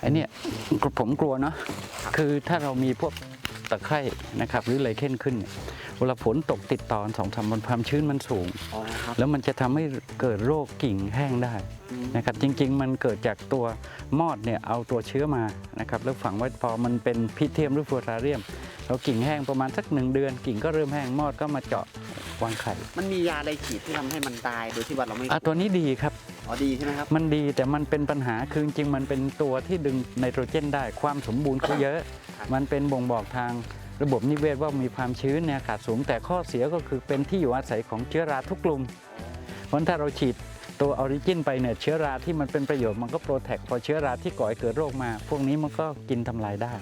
ไอันเนี้ยผมกลัวเนาะคือถ้าเรามีพวกตะไคร่นะครับ หรืออะไรเข้นขึ้นเนี่ยเวลาฝนตกติดต่อกันสองสามวันความชื้นมันสูงอ๋อครับแล้วมันจะทำให้เกิดโรคกิ่งแห้งได้นะครับ จริง ๆ มันเกิดจากตัวมอดเนี่ยเอาตัวเชื้อมานะครับแล้วฝังไว้พอมันเป็นพิเทียมหรือฟัวราเรียมแล้วกิ่งแห้งประมาณสักหนึ่งเดือน กิ่งก็เริ่มแห้งมอดก็มาเจาะวางไข่ มันมียาอะไรฉีดที่ทำให้มันตายโดยที่ว่าเราไม่อะตัวนี้ดีครับ อ๋อดีใช่ไหมครับ มันดีแต่มันเป็นปัญหาคือจริงๆมันเป็นตัวที่ดึงไนโตรเจนได้ความสมบูรณ์เขาเยอะครับมันเป็นบ่งบอกทางระบบนิเวศว่ามีความชื้นในอากาศสูง แต่ข้อเสียก็คือเป็นที่อยู่อาศัยของเชื้อราทุกกลุ่มเพราะฉะนั้นถ้าเราฉีดตัวออริจินไปเนี่ยเชื้อราที่มันเป็นประโยชน์มันก็โปรเทคพอเชื้อราที่ก่อให้เกิดโรคมา พวกนี้มันก็กินทำลายได้